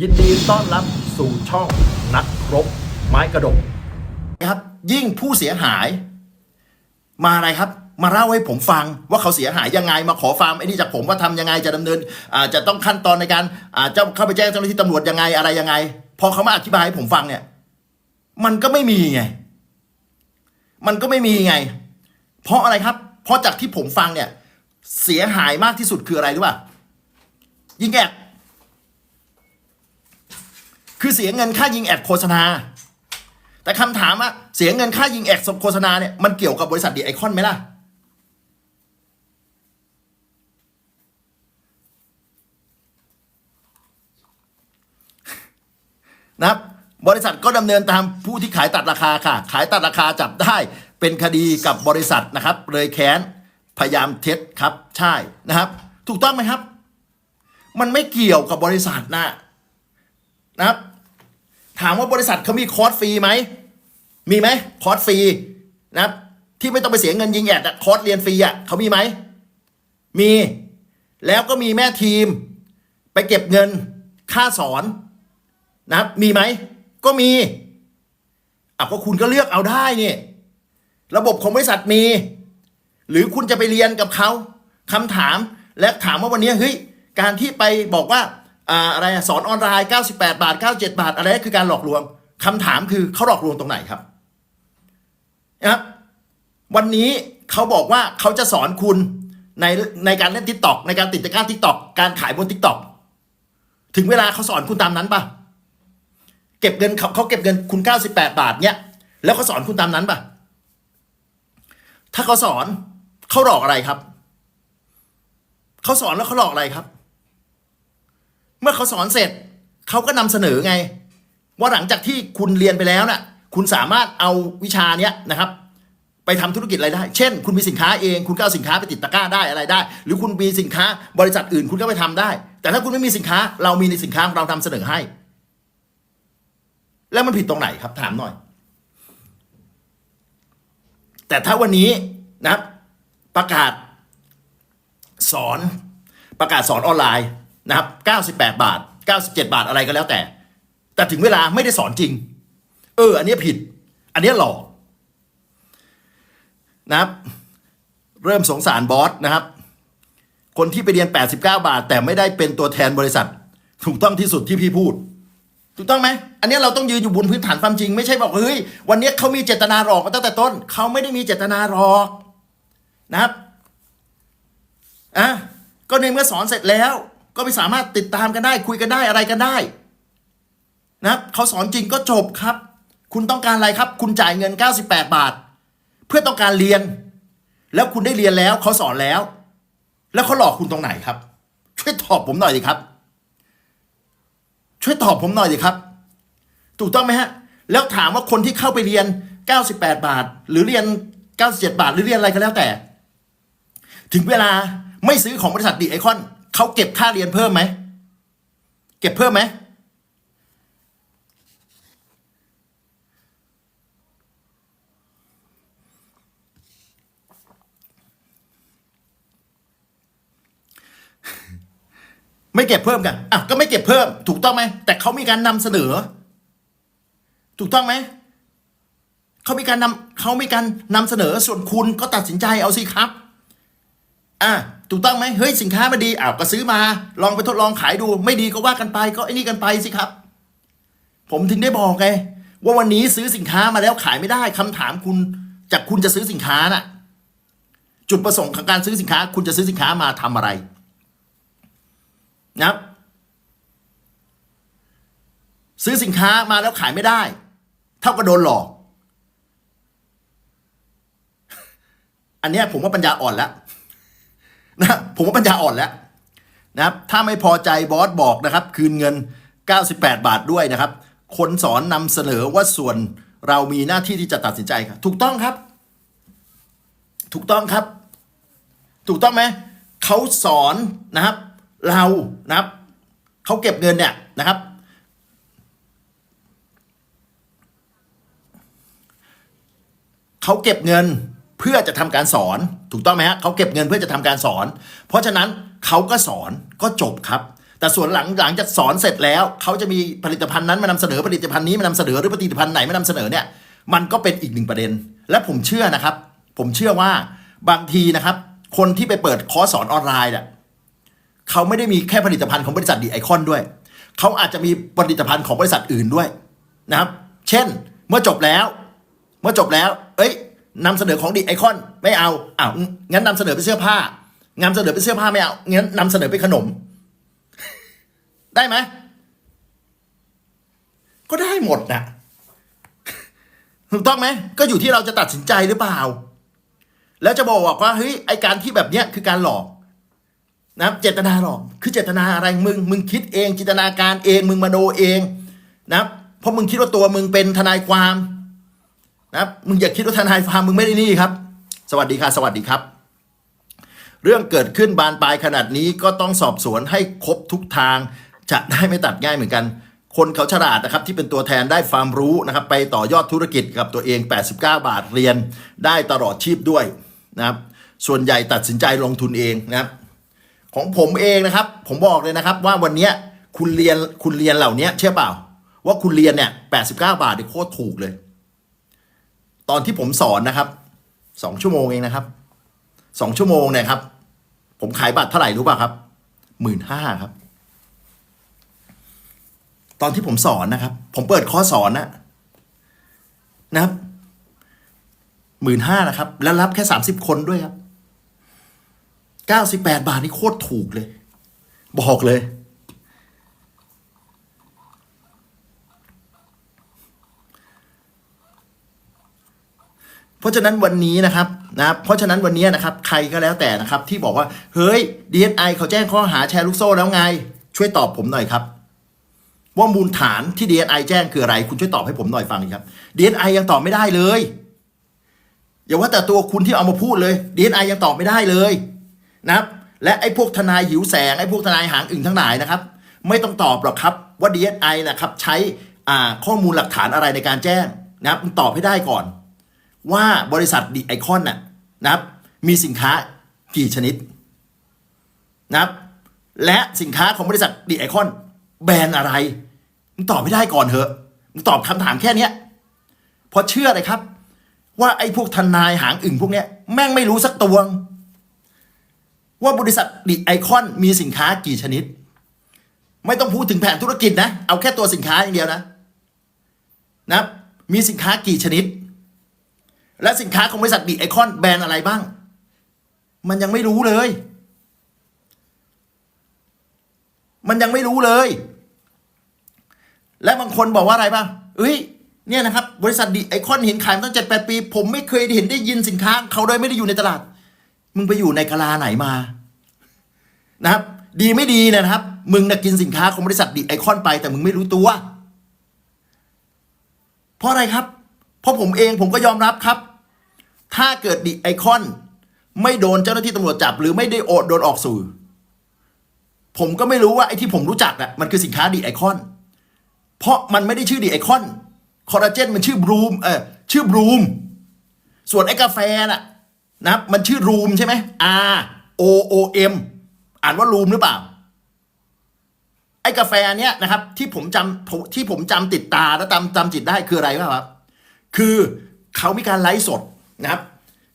ยินดีต้อนรับสู่ช่องนักรบไม้กระดกครับ ยิ่งผู้เสียหาย มาอะไรครับ มาเล่าให้ผมฟังว่าเขาเสียหายยังไงมาขอฟาร์มไอ้นี่จากผมว่าทำยังไงจะดำเนินจะต้องขั้นตอนในการเจ้าเข้าไปแจ้งเจ้าหน้าที่ตำรวจยังไงอะไรยังไง พอเขามาอธิบายให้ผมฟังเนี่ย มันก็ไม่มีไง มันก็ไม่มีไง เพราะอะไรครับ เพราะจากที่ผมฟังเนี่ย เสียหายมากที่สุดคืออะไรรู้ป่ะยิ่งแอด คือเสียเงินค่ายิงแอดโฆษณา แต่คำถามว่าเสียเงินค่ายิงแอดโฆษณาเนี่ยมันเกี่ยวกับบริษัทดีไอคอนไหมล่ะ นะครับบริษัทก็ดำเนินตามผู้ที่ขายตัดราคาค่ะ ขายตัดราคาจับได้เป็นคดีกับบริษัทนะครับ เลยแค้นพยายามเท็จครับ ใช่นะครับ ถูกต้องไหมครับ มันไม่เกี่ยวกับบริษัทนะนะครับ ถามว่าบริษัทเขามีคอร์สฟรีไหม มีไหมคอร์สฟรีนะครับ ที่ไม่ต้องไปเสียเงินยิงแอดคอร์สเรียนฟรีอะเขามีไหม มี แล้วก็มีแม่ทีม ไปเก็บเงินค่าสอนนะครับ มีไหม ก็มีอะก็คุณก็เลือกเอาได้นี่ระบบของบริษัทมี หรือคุณจะไปเรียนกับเขาคำถามและถามว่าวันนี้เฮ้ยการที่ไปบอกว่า อะไรสอนออนไลน์ 98 บาท 97 บาท อะไรคือการหลอกลวงคำถามคือเขาหลอกลวงตรงไหนครับนะครับวันนี้เขาบอกว่าเขาจะสอนคุณในในการเล่นทิกตอกในการติดตะกร้าทิกตอกการขายบนทิกตอกถึงเวลาเขาสอนคุณตามนั้นปะเก็บเงินเขาเขาเก็บเงินคุณ 98 บาทเนี้ยแล้วเขาสอนคุณตามนั้นปะถ้าเขาสอนเขาหลอกอะไรครับ เขาสอนแล้วเขาหลอกอะไรครับ เมื่อเขาสอนเสร็จเขาก็นำเสนอไง ว่าหลังจากที่คุณเรียนไปแล้วน่ะคุณสามารถเอาวิชาเนี้ยนะครับ ไปทำธุรกิจอะไรได้ เช่น คุณมีสินค้าเอง คุณก็เอาสินค้าไปติดตะกร้าได้อะไรได้ หรือคุณมีสินค้าบริษัทอื่นคุณก็ไปทำได้ แต่ถ้าคุณไม่มีสินค้า เรามีในสินค้าของเราทำเสนอให้ แล้วมันผิดตรงไหนครับถามหน่อย แต่ถ้าวันนี้นะครับประกาศสอนประกาศสอนออนไลน์ นะครับ 98 บาท 97 บาทอะไรก็แล้วแต่ แต่ถึงเวลาไม่ได้สอนจริง เออ อันนี้ผิด อันนี้หลอกนะครับ เริ่มสงสารบอสนะครับ คนที่ไปเรียน 89 บาท แต่ไม่ได้เป็นตัวแทนบริษัท ถูกต้องที่สุดที่พี่พูด ถูกต้องไหม อันนี้เราต้องยืนอยู่บนพื้นฐานความจริง ไม่ใช่บอกเฮ้ยวันนี้เขามีเจตนาหลอกมาตั้งแต่ต้น เขาไม่ได้มีเจตนาหลอกนะครับอะก็ในเมื่อสอนเสร็จแล้ว ก็ไม่สามารถติดตามกันได้ คุยกันได้อะไรกันได้นะเขาสอนจริงก็จบครับ คุณต้องการอะไรครับ คุณจ่ายเงิน 98 บาท เพื่อต้องการเรียน แล้วคุณได้เรียนแล้วเขาสอนแล้ว แล้วเขาหลอกคุณตรงไหนครับ ช่วยตอบผมหน่อยดิครับ ช่วยตอบผมหน่อยดิครับ ถูกต้องไหมฮะ แล้วถามว่าคนที่เข้าไปเรียน 98 บาท หรือเรียน 97 บาท หรือเรียนอะไรก็แล้วแต่ ถึงเวลาไม่ซื้อของบริษัทดีไอคอน เขาเก็บค่าเรียนเพิ่มไหม เก็บเพิ่มไหม ไม่เก็บเพิ่มกันอะก็ไม่เก็บเพิ่ม ถูกต้องไหม แต่เขามีการนำเสนอ ถูกต้องไหมเขามีการนำเขามีการนำเสนอส่วนคุณก็ตัดสินใจเอาสิครับ อะ ถูกต้องไหมเฮ้ยสินค้ามันดีอ้าวก็ซื้อมา ลองไปทดลองขายดู ไม่ดีก็ว่ากันไป ก็ไอ้นี่กันไปสิครับ ผมถึงได้บอกไงว่าวันนี้ซื้อสินค้ามาแล้วขายไม่ได้คำถามคุณจากคุณจะซื้อสินค้าน่ะ จุดประสงค์ของการซื้อสินค้า คุณจะซื้อสินค้ามาทำอะไรนะครับซื้อสินค้ามาแล้วขายไม่ได้ เท่ากับโดนหลอก อันนี้ผมว่าปัญญาอ่อนแล้ว นะผมว่าปัญญาอ่อนแล้วนะครับถ้าไม่พอใจบอสบอกนะครับ คืนเงิน 98 บาทด้วยนะครับ คนสอนนำเสนอว่าส่วนเรามีหน้าที่ที่จะตัดสินใจครับถูกต้องครับ ถูกต้องครับ ถูกต้องไหมเขาสอนนะครับ เรานะครับเขาเก็บเงินเนี่ยนะครับเขาเก็บเงิน เพื่อจะทำการสอน ถูกต้องไหมฮะเขาเก็บเงินเพื่อจะทำการสอน เพราะฉะนั้นเขาก็สอนก็จบครับ แต่ส่วนหลังหลังจากสอนเสร็จแล้ว เขาจะมีผลิตภัณฑ์นั้นมานำเสนอผลิตภัณฑ์นี้มานำเสนอหรือผลิตภัณฑ์ไหนมานำเสนอเนี่ยมันก็เป็นอีกหนึ่งประเด็น และผมเชื่อนะครับ ผมเชื่อว่าบางทีนะครับ คนที่ไปเปิดคอร์สสอนออนไลน์เนี่ยเขาไม่ได้มีแค่ผลิตภัณฑ์ของบริษัทดีไอคอนด้วย เขาอาจจะมีผลิตภัณฑ์ของบริษัทอื่นด้วยนะครับ เช่น เมื่อจบแล้ว เมื่อจบแล้ว นำเสนอของดีไอคอนไม่เอาอ้าวงั้นนำเสนอเป็นเสื้อผ้านำเสนอเป็นเสื้อผ้าไม่เอางั้นนำเสนอเป็นขนม ได้ไหมก็ได้หมดนะถูกต้องไหมก็อยู่ที่เราจะตัดสินใจหรือเปล่า แล้วจะบอกว่าเฮ้ยไอการที่แบบเนี้ยคือการหลอกนะเจตนาหลอก คือเจตนาอะไรมึง มึงคิดเองจินตนาการเอง มึงมโนเองนะเพราะมึงคิดว่าตัวมึงเป็นทนายความ นะครับมึงอย่าคิดว่าทนายความมึงไม่ได้นี่ครับ สวัสดีค่ะ สวัสดีครับ เรื่องเกิดขึ้นบานปลายขนาดนี้ก็ต้องสอบสวนให้ครบทุกทาง จะได้ไม่ตัดง่ายเหมือนกัน คนเขาฉลาดนะครับที่เป็นตัวแทนได้ความรู้นะครับ ไปต่อยอดธุรกิจกับตัวเอง 89 บาทเรียนได้ตลอดชีพด้วยนะครับ ส่วนใหญ่ตัดสินใจลงทุนเองนะครับ ของผมเองนะครับ ผมบอกเลยนะครับว่าวันนี้คุณเรียนคุณเรียนเหล่านี้เชื่อเปล่า ว่าคุณเรียนเนี่ย89 บาทเนี่ยโคตรถูกเลย ตอนที่ผมสอนนะครับสองชั่วโมงเองนะครับสองชั่วโมงเนี่ยครับ ผมขายบัตรเท่าไหร่รู้ป่ะครับหมื่นห้าครับ ตอนที่ผมสอนนะครับ ผมเปิดคอร์สสอนนะนะครับหมื่นห้านะครับ แล้วรับแค่สามสิบคนด้วยครับเก้าสิบแปดบาทนี่โคตรถูกเลย บอกเลย เพราะฉะนั้นวันนี้นะครับนะบเพราะฉะนั้นวันนี้นะครับใครก็แล้วแต่นะครับที่บอกว่าเฮ้ย DSI เขาแจ้งข้อหาแชร์ลูกโซ่แล้วไง ช่วยตอบผมหน่อยครับ ว่ามูลฐานที่ DSI แจ้งคืออะไร คุณช่วยตอบให้ผมหน่อยฟังครับ DSI ยังตอบไม่ได้เลย อย่าว่าแต่ตัวคุณที่เอามาพูดเลย DSI ยังตอบไม่ได้เลยนะครับ และไอ้พวกทนายหิวแสงไอ้พวกทนายหางอึ่งทั้งหลายนะครับ ไม่ต้องตอบหรอกครับว่า DSI นะครับใช้ข้อมูลหลักฐานอะไรในการแจ้งนะครับตอบให้ได้ก่อน ว่าบริษัทดีไอคอนน่ะนะครับมีสินค้ากี่ชนิดนะครับและสินค้าของบริษัทดีไอคอนแบรนด์อะไรมึงตอบไม่ได้ก่อนเถอะมึงตอบคำถามแค่เนี้ยเพราะเชื่อเลยครับ ว่าไอ้พวกทนายหางอึ่งพวกเนี้ยแม่งไม่รู้สักตวง ว่าบริษัทดีไอคอนมีสินค้ากี่ชนิด ไม่ต้องพูดถึงแผนธุรกิจนะ เอาแค่ตัวสินค้าอย่างเดียวนะนะครับมีสินค้ากี่ชนิด และสินค้าของบริษัทดีไอคอนแบรนด์อะไรบ้าง มันยังไม่รู้เลย มันยังไม่รู้เลย และบางคนบอกว่าอะไรบ้างเอ้ยเนี่ยนะครับ บริษัทดีไอคอนเห็นขายมาตั้งเจ็ดแปดปี ผมไม่เคยเห็นได้ยินสินค้า เขาโดยไม่ได้อยู่ในตลาด มึงไปอยู่ในกะลาไหนมา นะครับ ดีไม่ดีนยนะครับ มึงนะกินสินค้าของบริษัทดีไอคอนไป แต่มึงไม่รู้ตัว เพราะอะไรครับ เพราะผมเองผมก็ยอมรับครับ ถ้าเกิดดิไอคอน ไม่โดนเจ้าหน้าที่ตำรวจจับ หรือไม่ได้โอดโดนออกสื่อ ผมก็ไม่รู้ว่าไอที่ผมรู้จักอะมันคือสินค้าดีไอคอน เพราะมันไม่ได้ชื่อดีไอคอนคอลลาเจนมันชื่อบรูมเออชื่อบรูมส่วนไอกาแฟน่ะนะมันชื่อรูมใช่ไหม R O O M อ่านว่ารูมหรือเปล่า ไอกาแฟเนี้ยนะครับ ที่ผมจำที่ผมจำติดตาและจำจำจิตได้คืออะไรวะครับ คือเขามีการไลฟ์สด นะครับ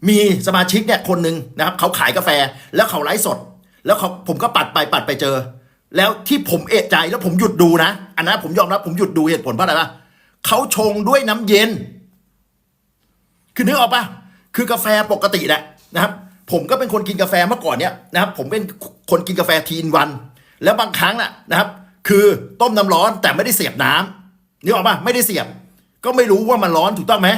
มีสมาชิกเนี่ยคนหนึ่งนะครับเขาขายกาแฟแล้วเขาไลฟ์สด แล้วเขาผมก็ปัดไปปัดไปเจอ แล้วที่ผมเอะใจแล้วผมหยุดดูนะอันนั้นผมยอมรับผมหยุดดูเหตุผลเพราะอะไรปะเขาชงด้วยน้ำเย็น คือนึกออกปะคือกาแฟปกติแหละนะครับ ผมก็เป็นคนกินกาแฟเมื่อก่อนเนี่ยนะครับ ผมเป็นคนกินกาแฟทีนวัน แล้วบางครั้งน่ะนะครับ คือต้มน้ำร้อนแต่ไม่ได้เสียบน้ำนึกออกปะไม่ได้เสียบ ก็ไม่รู้ว่ามันร้อนถูกต้องไหม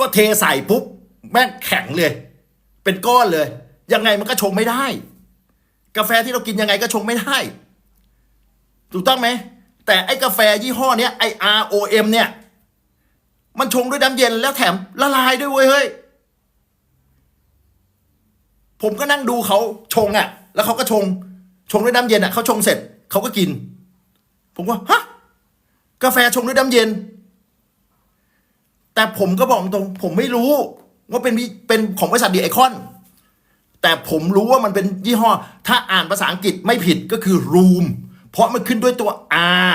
ก็เทใส่ปุ๊บแม่งแข็งเลย เป็นก้อนเลย ยังไงมันก็ชงไม่ได้ กาแฟที่เรากินยังไงก็ชงไม่ได้ ถูกต้องไหม แต่ไอ้กาแฟยี่ห้อเนี้ยไอ R O M เนี่ย มันชงด้วยน้ำเย็นแล้วแถมละลายด้วยเว้ยเฮ้ยผมก็นั่งดูเขาชงอะ แล้วเขาก็ชง ชงด้วยน้ำเย็นอะเขาชงเสร็จเขาก็กิน ผมว่าฮะกาแฟชงด้วยน้ำเย็น แต่ผมก็บอกตรง ผมไม่รู้ว่าเป็นเป็นของบริษัทดีไอคอน แต่ผมรู้ว่ามันเป็นยี่ห้อ ถ้าอ่านภาษาอังกฤษไม่ผิดก็คือ room เพราะมันขึ้นด้วยตัว R